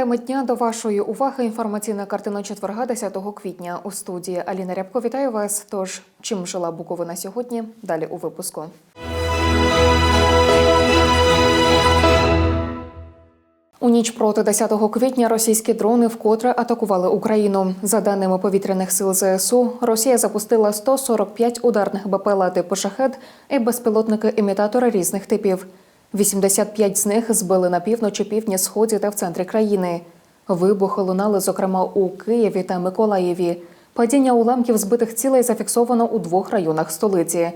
Теми дня до вашої уваги інформаційна картина четверга 10 квітня у студії Аліна Рябко. Вітаю вас. Тож чим жила Буковина сьогодні? Далі у випуску. У ніч проти 10 квітня російські дрони вкотре атакували Україну. За даними повітряних сил ЗСУ, Росія запустила 145 ударних БПЛА типу «Шахед» і безпілотники-імітатори різних типів. 85 з них збили на півночі, півдні, сході та в центрі країни. Вибухи лунали, зокрема, у Києві та Миколаєві. Падіння уламків збитих цілей зафіксовано у двох районах столиці.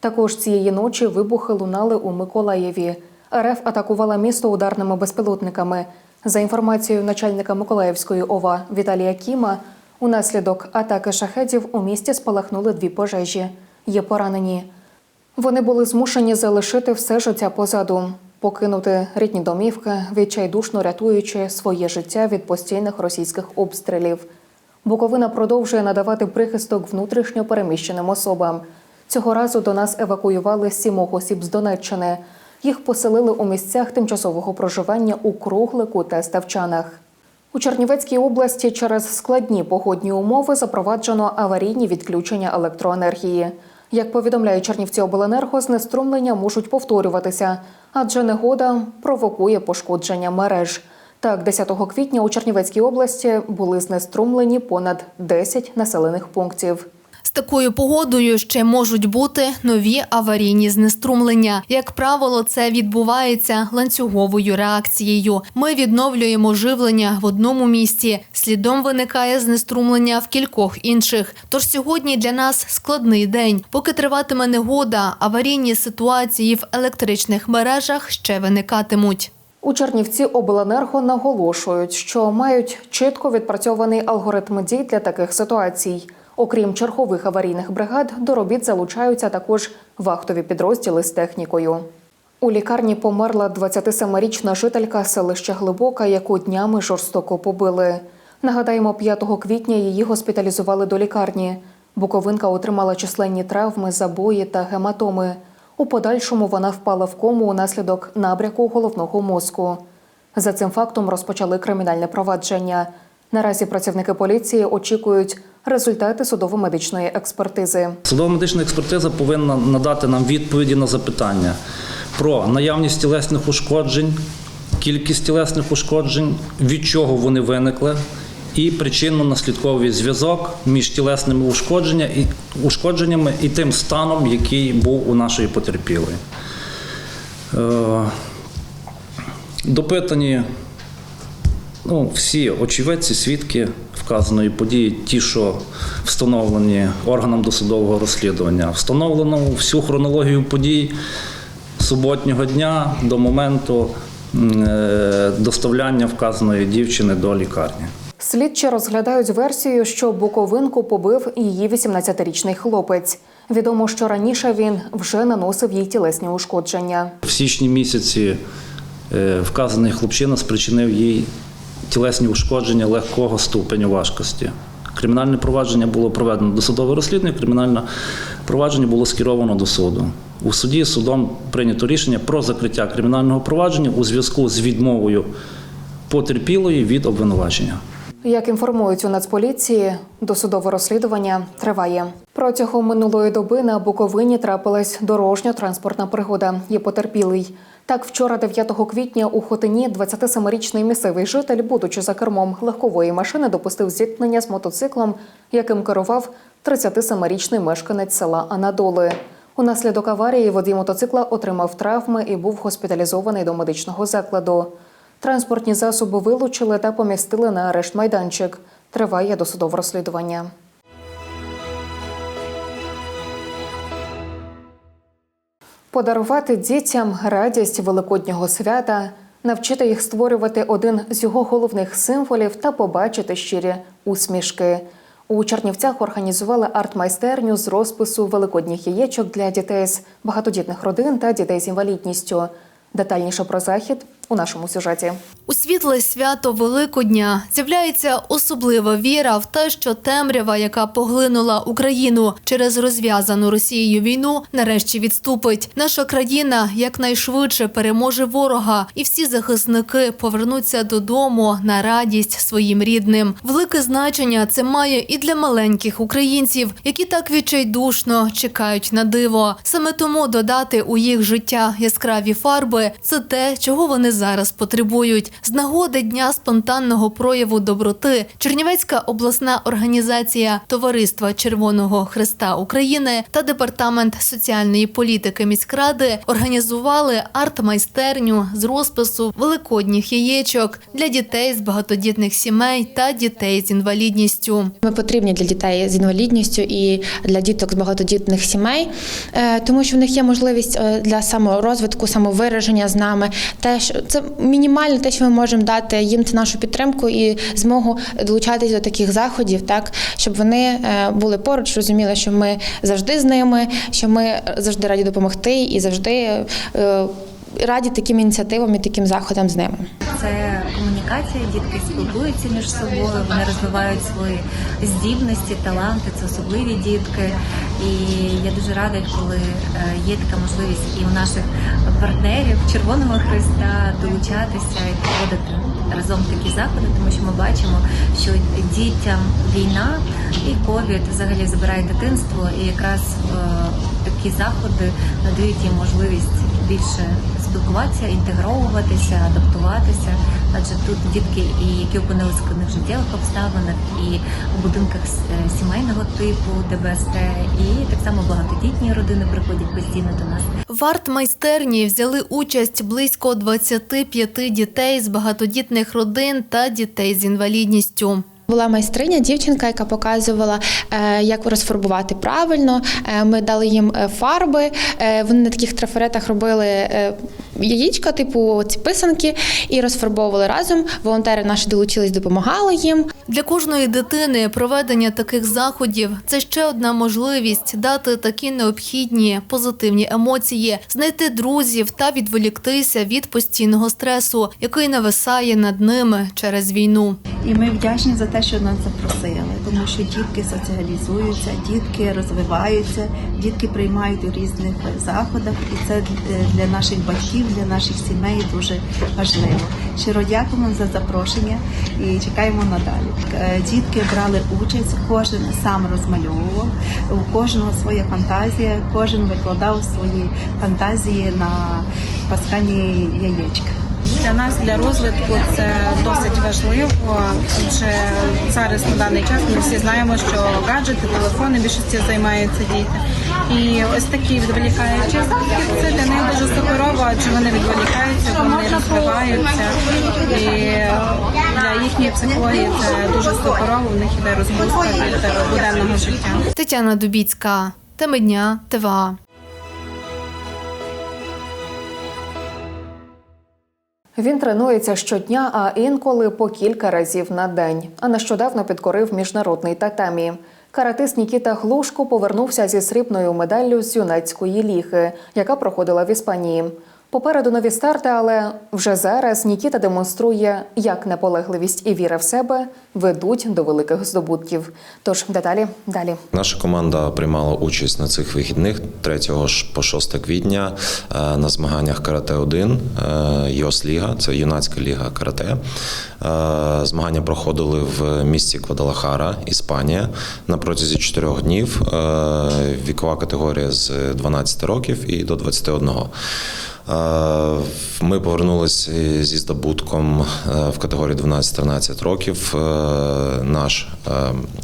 Також цієї ночі вибухи лунали у Миколаєві. РФ атакувала місто ударними безпілотниками. За інформацією начальника Миколаївської ОВА Віталія Кіма, унаслідок атаки шахедів у місті спалахнули дві пожежі. Є поранені. Вони були змушені залишити все життя позаду, покинути рідні домівки, відчайдушно рятуючи своє життя від постійних російських обстрілів. Буковина продовжує надавати прихисток внутрішньо переміщеним особам. Цього разу до нас евакуювали сімох осіб з Донеччини. Їх поселили у місцях тимчасового проживання у Круглику та Ставчанах. У Чернівецькій області через складні погодні умови запроваджено аварійні відключення електроенергії. Як повідомляє Чернівці обленерго, знеструмлення можуть повторюватися, адже негода провокує пошкодження мереж. Так, 10 квітня у Чернівецькій області були знеструмлені понад 10 населених пунктів. З такою погодою ще можуть бути нові аварійні знеструмлення. Як правило, це відбувається ланцюговою реакцією. Ми відновлюємо живлення в одному місці. Слідом виникає знеструмлення в кількох інших. Тож сьогодні для нас складний день. Поки триватиме негода, аварійні ситуації в електричних мережах ще виникатимуть. У Чернівці обленерго наголошують, що мають чітко відпрацьований алгоритм дій для таких ситуацій. Окрім чергових аварійних бригад, до робіт залучаються також вахтові підрозділи з технікою. У лікарні померла 27-річна жителька селища Глибока, яку днями жорстоко побили. Нагадаємо, 5 квітня її госпіталізували до лікарні. Буковинка отримала численні травми, забої та гематоми. У подальшому вона впала в кому унаслідок набряку головного мозку. За цим фактом розпочали кримінальне провадження. Наразі працівники поліції очікують результати судово-медичної експертизи. Судово-медична експертиза повинна надати нам відповіді на запитання про наявність тілесних ушкоджень, кількість тілесних ушкоджень, від чого вони виникли, і причинно-наслідковий зв'язок між тілесними ушкодження і, ушкодженнями і тим станом, який був у нашої потерпілої. Е, допитані Ну, всі очевидці, свідки вказаної події, ті, що встановлені органом досудового розслідування, встановлено всю хронологію подій суботнього дня до моменту е, доставляння вказаної дівчини до лікарні. Слідчі розглядають версію, що Буковинку побив її 18-річний хлопець. Відомо, що раніше він вже наносив їй тілесні ушкодження. В січні місяці е, вказаний хлопчина спричинив їй тілесні ушкодження легкого ступеню важкості. Кримінальне провадження було проведено досудове розслідування, кримінальне провадження було скеровано до суду. У суді судом прийнято рішення про закриття кримінального провадження у зв'язку з відмовою потерпілої від обвинувачення. Як інформують у Нацполіції, досудове розслідування триває. Протягом минулої доби на Буковині трапилась дорожньо-транспортна пригода. Є потерпілий. Так, вчора, 9 квітня, у Хотині 27-річний місцевий житель, будучи за кермом легкової машини, допустив зіткнення з мотоциклом, яким керував 37-річний мешканець села Анадоли. Унаслідок аварії водій мотоцикла отримав травми і був госпіталізований до медичного закладу. Транспортні засоби вилучили та помістили на арешт майданчик. Триває досудове розслідування. Подарувати дітям радість великоднього свята, навчити їх створювати один з його головних символів та побачити щирі усмішки. У Чернівцях організували арт-майстерню з розпису великодніх яєчок для дітей з багатодітних родин та дітей з інвалідністю. Детальніше про захід у нашому сюжеті. У світле свято Великодня з'являється особлива віра в те, що темрява, яка поглинула Україну через розв'язану Росією війну, нарешті відступить. Наша країна якнайшвидше переможе ворога, і всі захисники повернуться додому на радість своїм рідним. Велике значення це має і для маленьких українців, які так відчайдушно чекають на диво. Саме тому додати у їх життя яскраві фарби це те, чого вони зараз потребують. З нагоди дня спонтанного прояву доброти Чернівецька обласна організація Товариства Червоного Христа України та департамент соціальної політики міськради організували арт-майстерню з розпису великодніх яєчок для дітей з багатодітних сімей та дітей з інвалідністю. Ми потрібні для дітей з інвалідністю і для діток з багатодітних сімей, е, тому що в них є можливість е, для саморозвитку, самовираження з нами. Теж це мінімальне те, що ми можемо дати їм це нашу підтримку і змогу долучатись до таких заходів, так щоб вони е, були поруч, розуміли, що ми завжди з ними, що ми завжди раді допомогти і завжди. Раді таким ініціативам і таким заходам з ними. Це комунікація, дітки спілкуються між собою, вони розвивають свої здібності, таланти, це особливі дітки. І я дуже рада, коли е, є така можливість і у наших партнерів Червоного Христа долучатися і проводити разом такі заходи, тому що ми бачимо, що дітям війна і ковід взагалі забирає дитинство, і якраз е, такі заходи надають їм можливість більше спілкуватися, інтегровуватися, адаптуватися. Адже тут дітки, і які опинилися в складних життєвих обставинах, і у будинках е, сімейного типу ДБСТ, і так само багатодітні родини приходять постійно до нас. В арт-майстерні взяли участь близько 25 дітей з багатодітних родин та дітей з інвалідністю. Була майстриня, дівчинка, яка показувала, е, як розфарбувати правильно. Е, Ми дали їм е, фарби. Вони на таких трафаретах робили яєчка, типу ці писанки, і розфарбовували разом. Волонтери наші долучились, допомагали їм. Для кожної дитини проведення таких заходів це ще одна можливість дати такі необхідні позитивні емоції, знайти друзів та відволіктися від постійного стресу, який нависає над ними через війну. І ми вдячні за те, що нас запросили, тому що дітки соціалізуються, дітки розвиваються, дітки приймають у різних заходах, і це для наших батьків, для наших сімей дуже важливо. Щиро дякуємо за запрошення і чекаємо надалі. Е, Дітки брали участь, кожен сам розмальовував, у кожного своя фантазія, кожен викладав свої фантазії на паскані яєчка. Для нас для розвитку це досить важливо. Адже зараз на даний час ми всі знаємо, що гаджети, телефони більшості займаються діти. І ось такі відволікаючі заходи це для них дуже суперово, адже вони відволікаються, вони розвиваються. І для їхньої психології це дуже суперово. В них іде розбудка від буденного життя. Тетяна Дубіцька, теми дня, ТВА. Він тренується щодня, а інколи по кілька разів на день. А нещодавно підкорив міжнародний татамі. Каратист Нікіта Глушко повернувся зі срібною медаллю з юнацької ліги, яка проходила в Іспанії. Попереду нові старти, але вже зараз Нікіта демонструє, як наполегливість і віра в себе ведуть до великих здобутків. Тож деталі далі. Наша команда приймала участь на цих вихідних 3 ж по 6 квітня е, на змаганнях карате 1 ЙОС Ліга, це юнацька ліга карате. Е, Змагання проходили в місті Квадалахара, Іспанія. На протязі 4 днів Е, вікова категорія з 12 років і до 21. Е, Ми повернулися зі здобутком е, в категорії 12-13 років. Е, Наш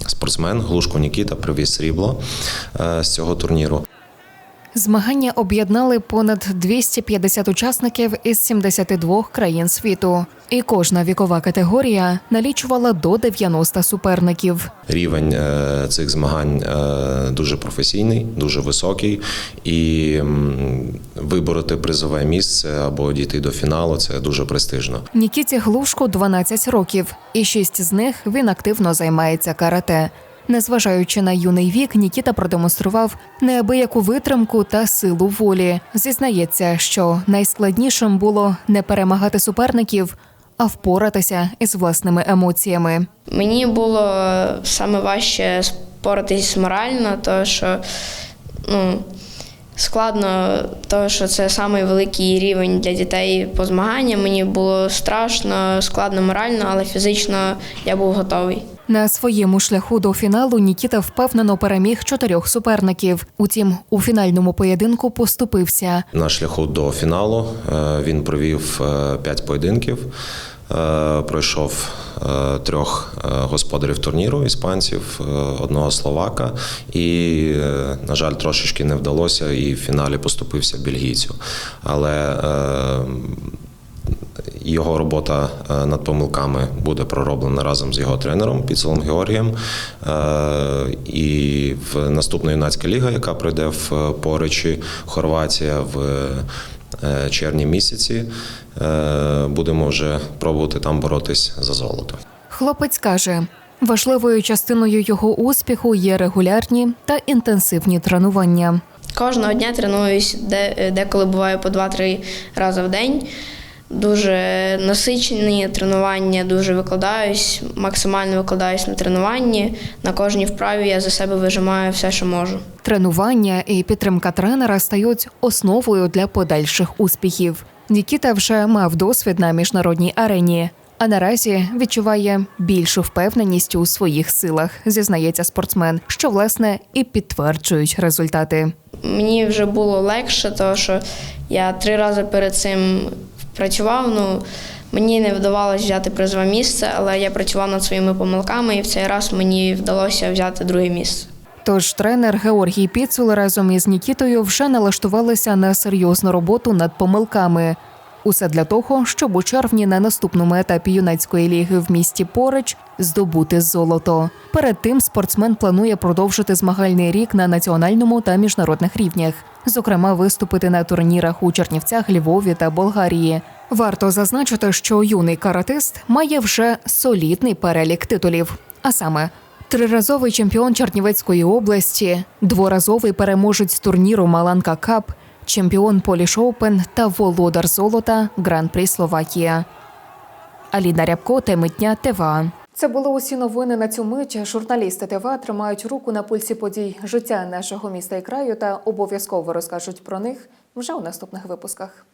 спортсмен Глушко Нікіта привіз срібло з цього турніру. Змагання об'єднали понад 250 учасників із 72 країн світу, і кожна вікова категорія налічувала до 90 суперників. Рівень е, цих змагань е, дуже професійний, дуже високий, і вибороти призове місце або дійти до фіналу це дуже престижно. Нікіті Глушку 12 років, і шість з них він активно займається карате. Незважаючи на юний вік, Нікіта продемонстрував неабияку витримку та силу волі. Зізнається, що найскладнішим було не перемагати суперників, а впоратися із власними емоціями. Мені було саме важче споратись морально, тому що ну, складно, тому що це самий великий рівень для дітей по змаганням. Мені було страшно, складно морально, але фізично я був готовий. На своєму шляху до фіналу Нікіта впевнено переміг чотирьох суперників. Утім, у фінальному поєдинку поступився. На шляху до фіналу е, він провів е, п'ять поєдинків. Е, Пройшов трьох господарів турніру іспанців, одного словака, і, на жаль, трошечки не вдалося, і в фіналі поступився бельгійцю. Але його робота е, над помилками буде пророблена разом з його тренером Піцелом Георгієм. Е, І в наступна юнацька ліга, яка пройде в е, Поричі, Хорватія в червні місяці, будемо вже пробувати там боротись за золото. Хлопець каже, важливою частиною його успіху є регулярні та інтенсивні тренування. Кожного дня тренуюсь, де, деколи буває по 2-3 рази в день. Дуже насичені тренування, дуже викладаюсь, максимально викладаюсь на тренуванні. На кожній вправі я за себе вижимаю все, що можу. Тренування і підтримка тренера стають основою для подальших успіхів. Нікіта вже мав досвід на міжнародній арені, а наразі відчуває більшу впевненість у своїх силах, зізнається спортсмен, що власне і підтверджують результати. Мені вже було легше, тому що я три рази перед цим працював. Ну, мені не вдавалося взяти призове місце, але я працював над своїми помилками, і в цей раз мені вдалося взяти друге місце. Тож тренер Георгій Піцул разом із Нікітою вже налаштувалися на серйозну роботу над помилками. Усе для того, щоб у червні на наступному етапі юнацької ліги в місті Порич здобути золото. Перед тим спортсмен планує продовжити змагальний рік на національному та міжнародних рівнях, зокрема виступити на турнірах у Чернівцях, Львові та Болгарії. Варто зазначити, що юний каратист має вже солідний перелік титулів, а саме Триразовий чемпіон Чернівецької області, дворазовий переможець турніру Маланка Кап, чемпіон Поліш Оупен та володар золота Гран-прі Словакія. Аліна Рябко, Темитня, ТВА. Це були усі новини на цю мить. Журналісти ТВА тримають руку на пульсі подій життя нашого міста і краю та обов'язково розкажуть про них вже у наступних випусках.